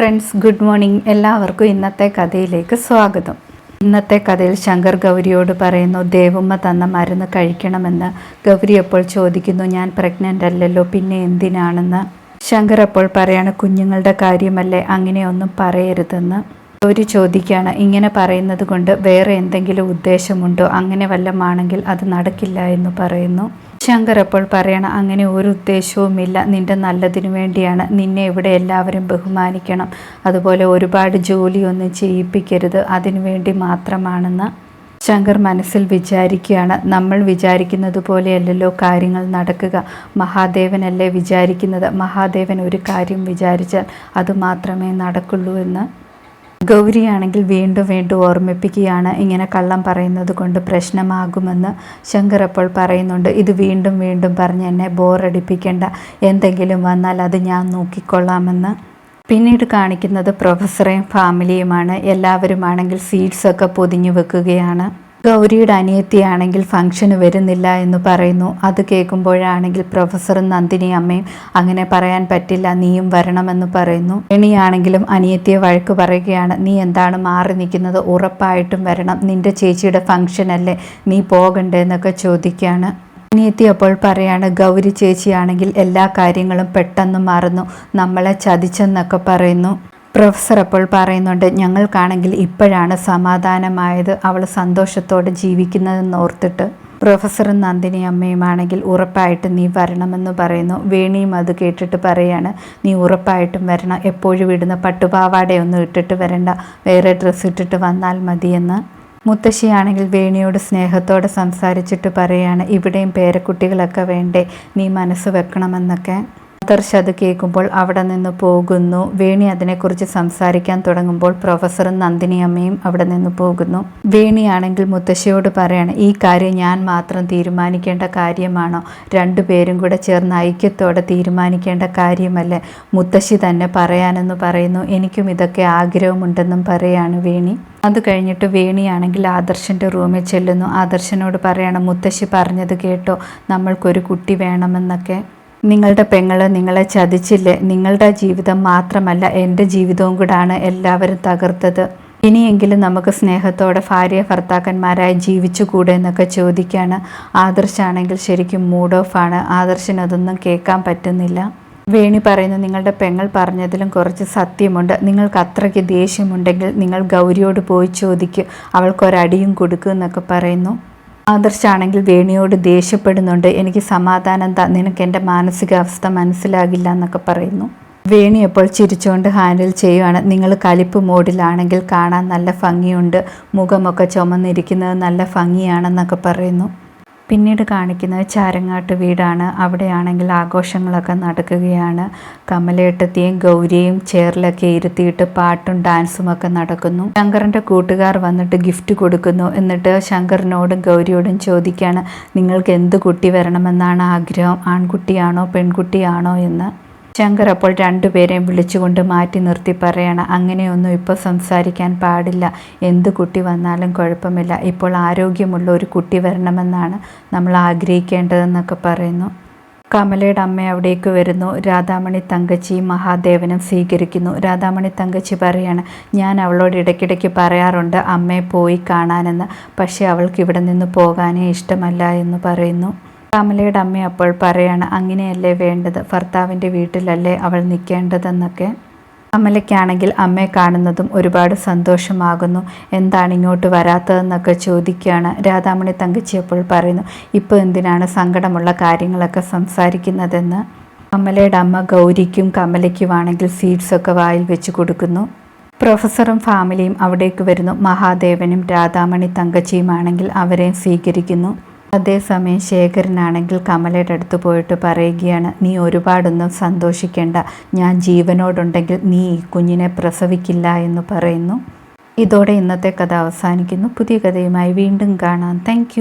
Friends good morning. എല്ലാവർക്കും ഇന്നത്തെ കഥയിലേക്ക് സ്വാഗതം. ഇന്നത്തെ കഥയിൽ ശങ്കർ ഗൗരിയോട് പറയുന്നു ദേവമ്മ തന്ന മരുന്ന് കഴിക്കണമെന്ന്. ഗൗരി അപ്പോൾ ചോദിക്കുന്നു ഞാൻ പ്രഗ്നന്റ് അല്ലല്ലോ പിന്നെ എന്തിനാണെന്ന്? ശങ്കർ അപ്പോൾ പറയാണ് കുഞ്ഞുങ്ങളുടെ കാര്യമല്ലേ അങ്ങനെയൊന്നും പറയരുതെന്ന്. ഗൗരി ചോദിക്കുകയാണ് ഇങ്ങനെ പറയുന്നത് കൊണ്ട് വേറെ എന്തെങ്കിലും ഉദ്ദേശമുണ്ടോ? അങ്ങനെ വല്ലമാണെങ്കിൽ അത് നടക്കില്ല എന്ന് പറയുന്നു. ശങ്കർ അപ്പോൾ പറയണം അങ്ങനെ ഒരു ഉദ്ദേശവുമില്ല. നിന്റെ നല്ലതിനു വേണ്ടിയാണ്. നിന്നെ ഇവിടെ എല്ലാവരും ബഹുമാനിക്കണം. അതുപോലെ ഒരുപാട് ജോലിയൊന്നും ചെയ്യിപ്പിക്കരുത്. അതിനു വേണ്ടി മാത്രമാണെന്ന് ശങ്കർ മനസ്സിൽ വിചാരിക്കുകയാണ്. നമ്മൾ വിചാരിക്കുന്നത് പോലെയല്ലല്ലോ കാര്യങ്ങൾ നടക്കുക. മഹാദേവനല്ലേ വിചാരിക്കുന്നത്? മഹാദേവൻ ഒരു കാര്യം വിചാരിച്ചാൽ അത് മാത്രമേ നടക്കുള്ളൂ എന്ന് ഗൗരിയാണെങ്കിൽ വീണ്ടും വീണ്ടും ഓർമ്മിപ്പിക്കുകയാണ് ഇങ്ങനെ കള്ളം പറയുന്നത് കൊണ്ട് പ്രശ്നമാകുമെന്ന് ശങ്കർ അപ്പോൾ പറയുന്നുണ്ട്. ഇത് വീണ്ടും വീണ്ടും പറഞ്ഞ് എന്നെ ബോറടിപ്പിക്കേണ്ട. എന്തെങ്കിലും വന്നാൽ അത് ഞാൻ നോക്കിക്കൊള്ളാമെന്ന്. പിന്നീട് കാണിക്കുന്നത് പ്രൊഫസറേയും ഫാമിലിയുമാണ് എല്ലാവരുമാണെങ്കിൽ സീഡ്സൊക്കെ പൊതിഞ്ഞു വെക്കുകയാണ്. ഗൗരിയുടെ അനിയത്തിയാണെങ്കിൽ ഫംഗ്ഷന് വരുന്നില്ല എന്ന് പറയുന്നു. അത് കേൾക്കുമ്പോഴാണെങ്കിൽ പ്രൊഫസറും നന്ദിനി അമ്മയും അങ്ങനെ പറയാൻ പറ്റില്ല നീയും വരണമെന്ന് പറയുന്നു. എണിയാണെങ്കിലും അനിയത്തിയെ വഴക്ക് പറയുകയാണ്. നീ എന്താണ് മാറി നിൽക്കുന്നത്? ഉറപ്പായിട്ടും വരണം. നിന്റെ ചേച്ചിയുടെ ഫംഗ്ഷൻ അല്ലേ? നീ പോകണ്ടേ എന്നൊക്കെ ചോദിക്കുകയാണ്. അനിയത്തി അപ്പോൾ പറയാണ് ഗൗരി ചേച്ചിയാണെങ്കിൽ എല്ലാ കാര്യങ്ങളും പെട്ടെന്ന് മറന്നു. നമ്മളെ ചതിച്ചെന്നൊക്കെ പറയുന്നു. പ്രൊഫസർ അപ്പോൾ പറയുന്നുണ്ട് ഞങ്ങൾക്കാണെങ്കിൽ ഇപ്പോഴാണ് സമാധാനമായത് അവൾ സന്തോഷത്തോടെ ജീവിക്കുന്നതെന്ന് ഓർത്തിട്ട്. പ്രൊഫസറും നന്ദിനി അമ്മയുമാണെങ്കിൽ ഉറപ്പായിട്ടും നീ വരണമെന്ന് പറയുന്നു. വേണിയും അത് കേട്ടിട്ട് പറയാണ് നീ ഉറപ്പായിട്ടും വരണം. എപ്പോഴും ഇടുന്ന പട്ടുപാവാടയൊന്നും ഇട്ടിട്ട് വരണ്ട. വേറെ ഡ്രസ്സ് ഇട്ടിട്ട് വന്നാൽ മതിയെന്ന്. മുത്തശ്ശിയാണെങ്കിൽ വേണിയോട് സ്നേഹത്തോടെ സംസാരിച്ചിട്ട് പറയാണ് ഇവിടെയും പേരക്കുട്ടികളൊക്കെ വേണ്ടേ? നീ മനസ്സ് വെക്കണമെന്നൊക്കെ. ആദർശ് അത് കേൾക്കുമ്പോൾ അവിടെ നിന്ന് പോകുന്നു. വേണി അതിനെക്കുറിച്ച് സംസാരിക്കാൻ തുടങ്ങുമ്പോൾ പ്രൊഫസറും നന്ദിനി അമ്മയും അവിടെ നിന്ന് പോകുന്നു. വേണിയാണെങ്കിൽ മുത്തശ്ശിയോട് പറയാണ് ഈ കാര്യം ഞാൻ മാത്രം തീരുമാനിക്കേണ്ട കാര്യമാണോ? രണ്ടുപേരും കൂടെ ചേർന്ന് ഐക്യത്തോടെ തീരുമാനിക്കേണ്ട കാര്യമല്ലേ? മുത്തശ്ശി തന്നെ പറയാനെന്ന് പറയുന്നു. എനിക്കും ഇതൊക്കെ ആഗ്രഹമുണ്ടെന്നും പറയാണ് വേണി. അത് കഴിഞ്ഞിട്ട് വേണിയാണെങ്കിൽ ആദർശന്റെ റൂമിൽ ചെല്ലുന്നു. ആദർശനോട് പറയണം മുത്തശ്ശി പറഞ്ഞത് കേട്ടോ. നമ്മൾക്കൊരു കുട്ടി വേണമെന്നൊക്കെ. നിങ്ങളുടെ പെങ്ങൾ നിങ്ങളെ ചതിച്ചില്ലേ? നിങ്ങളുടെ ജീവിതം മാത്രമല്ല എന്റെ ജീവിതവും കൂടാണ് എല്ലാവരും തകർത്തത്. ഇനിയെങ്കിലും നമുക്ക് സ്നേഹത്തോടെ ഭാര്യ ഭർത്താക്കന്മാരായി ജീവിച്ചുകൂടെ എന്നൊക്കെ ചോദിക്കുകയാണ് ആദർശാണെങ്കിൽ ശരിക്കും മൂഡ് ഓഫ് ആണ്. ആദർശിനതൊന്നും കേൾക്കാൻ പറ്റുന്നില്ല. വേണി പറയുന്നു നിങ്ങളുടെ പെങ്ങൾ പറഞ്ഞതിലും കുറച്ച് സത്യമുണ്ട്. നിങ്ങൾക്ക് അത്രയ്ക്ക് ദേഷ്യമുണ്ടെങ്കിൽ നിങ്ങൾ ഗൗരിയോട് പോയി ചോദിക്കും. അവൾക്കൊരടിയും കൊടുക്കും എന്നൊക്കെ പറയുന്നു. ആദർശാണെങ്കിൽ വേണിയോട് ദേഷ്യപ്പെടുന്നുണ്ട്. എനിക്ക് സമാധാനം താ. നിനക്ക് എന്റെ മാനസികാവസ്ഥ മനസ്സിലാകില്ല എന്നൊക്കെ പറയുന്നു. വേണി എപ്പോൾ ചിരിച്ചുകൊണ്ട് ഹാൻഡിൽ ചെയ്യുവാണ്. നിങ്ങൾ കലിപ്പ് മോഡിലാണെങ്കിൽ കാണാൻ നല്ല ഭംഗിയുണ്ട്. മുഖമൊക്കെ ചുമന്നിരിക്കുന്നത് നല്ല ഭംഗിയാണെന്നൊക്കെ പറയുന്നു. പിന്നീട് കാണിക്കുന്നത് ചാരങ്ങാട്ട് വീടാണ്. അവിടെയാണെങ്കിൽ ആഘോഷങ്ങളൊക്കെ നടക്കുകയാണ്. കമലേട്ടത്തെയും ഗൗരിയെയും ചേറിലൊക്കെ ഇരുത്തിയിട്ട് പാട്ടും ഡാൻസും ഒക്കെ നടക്കുന്നു. ശങ്കറിന്റെ കൂട്ടുകാർ വന്നിട്ട് ഗിഫ്റ്റ് കൊടുക്കുന്നു. എന്നിട്ട് ശങ്കറിനോടും ഗൗരിയോടും ചോദിക്കുകയാണ് നിങ്ങൾക്ക് എന്ത് കുട്ടി വരണമെന്നാണ് ആഗ്രഹം? ആൺകുട്ടിയാണോ പെൺകുട്ടിയാണോ? എന്ന്. ശങ്കർ അപ്പോൾ രണ്ടുപേരെയും വിളിച്ചുകൊണ്ട് മാറ്റി നിർത്തി പറയണം അങ്ങനെയൊന്നും ഇപ്പോൾ സംസാരിക്കാൻ പാടില്ല. എന്ത് കുട്ടി വന്നാലും കുഴപ്പമില്ല. ഇപ്പോൾ ആരോഗ്യമുള്ള ഒരു കുട്ടി വരണമെന്നാണ് നമ്മൾ ആഗ്രഹിക്കേണ്ടതെന്നൊക്കെ പറയുന്നു. കമലയുടെ അമ്മ അവിടേക്ക് വരുന്നു. രാധാമണി തങ്കച്ചിയും മഹാദേവനും സ്വീകരിക്കുന്നു. രാധാമണി തങ്കച്ചി പറയാണ് ഞാൻ അവളോട് ഇടയ്ക്കിടയ്ക്ക് പറയാറുണ്ട് അമ്മയെ പോയി കാണാനെന്ന്. പക്ഷേ അവൾക്ക് ഇവിടെ നിന്ന് പോകാനേ ഇഷ്ടമല്ല എന്ന് പറയുന്നു. കമലയുടെ അമ്മ അപ്പോൾ പറയാണ് അങ്ങനെയല്ലേ വേണ്ടത്? ഭർത്താവിന്റെ വീട്ടിലല്ലേ അവൾ നിൽക്കേണ്ടതെന്നൊക്കെ. കമലയ്ക്കാണെങ്കിൽ അമ്മയെ കാണുന്നതും ഒരുപാട് സന്തോഷമാകുന്നു. എന്താണ് ഇങ്ങോട്ട് വരാത്തതെന്നൊക്കെ ചോദിക്കുകയാണ്. രാധാമണി തങ്കച്ചി അപ്പോൾ പറയുന്നു ഇപ്പോൾ എന്തിനാണ് സങ്കടമുള്ള കാര്യങ്ങളൊക്കെ സംസാരിക്കുന്നതെന്ന്? കമലയുടെ അമ്മ ഗൗരിക്കും കമലയ്ക്കുമാണെങ്കിൽ സീഡ്സൊക്കെ വായിൽ വെച്ച് കൊടുക്കുന്നു. പ്രൊഫസറും ഫാമിലിയും അവിടേക്ക് വരുന്നു. മഹാദേവനും രാധാമണി തങ്കച്ചിയുമാണെങ്കിൽ അവരെയും സ്വീകരിക്കുന്നു. അതേസമയം ശേഖരനാണെങ്കിൽ കമലയുടെ അടുത്ത് പോയിട്ട് പറയുകയാണ് നീ ഒരുപാടൊന്നും സന്തോഷിക്കേണ്ട. ഞാൻ ജീവനോടുണ്ടെങ്കിൽ നീ ഈ കുഞ്ഞിനെ പ്രസവിക്കില്ല എന്ന് പറയുന്നു. ഇതോടെ ഇന്നത്തെ കഥ അവസാനിക്കുന്നു. പുതിയ കഥയുമായി വീണ്ടും കാണാം. താങ്ക്